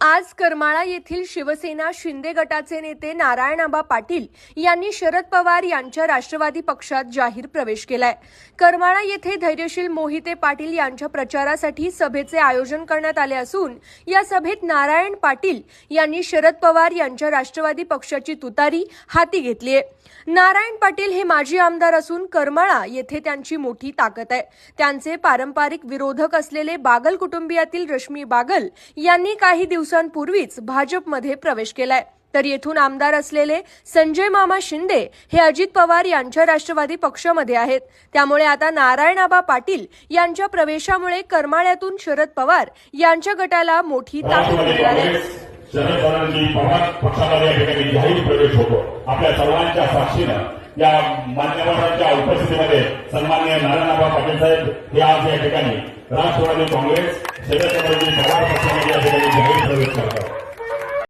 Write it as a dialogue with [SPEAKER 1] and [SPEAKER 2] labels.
[SPEAKER 1] आज करमाळा येथील शिवसेना शिंदे गटाचे नेते नारायणआबा पाटील यांनी शरद पवार यांच्या राष्ट्रवादी पक्षात जाहीर प्रवेश केलाय. करमाळा येथे धैर्यशील मोहिते पाटील यांच्या प्रचारासाठी सभेचे आयोजन करण्यात आले असून या सभेत नारायण पाटील यांनी शरद पवार यांच्या राष्ट्रवादी पक्षाची तुतारी हाती घेतलीय नारायण पाटील हे माजी आमदार असून करमाळा येथे त्यांची मोठी ताकद आहे. त्यांचे पारंपरिक विरोधक असलेले बागल कुटुंबियातील रश्मी बागल यांनी काही दिवस दिवसांपूर्वीच भाजपमध्ये प्रवेश केलाय तर येथून आमदार असलेले संजय मामा शिंदे हे अजित पवार यांच्या राष्ट्रवादी पक्षामध्ये आहेत त्यामुळे आता नारायणाबा पाटील यांच्या प्रवेशामुळे करमाळ्यातून शरद पवार यांच्या गटाला मोठी ताकद मिळाली आहे.
[SPEAKER 2] शरद पवारांची पवार पक्षामध्ये या ठिकाणी जाहीर प्रवेश होतो आपल्या सर्वांच्या साक्षीनं या मान्यवरांच्या उपस्थितीमध्ये सन्मान्य नारायणराव पाटील साहेब हे आज या ठिकाणी राष्ट्रवादी काँग्रेस शरद पवारांची पवार पक्षामध्ये या ठिकाणी जाहीर प्रवेश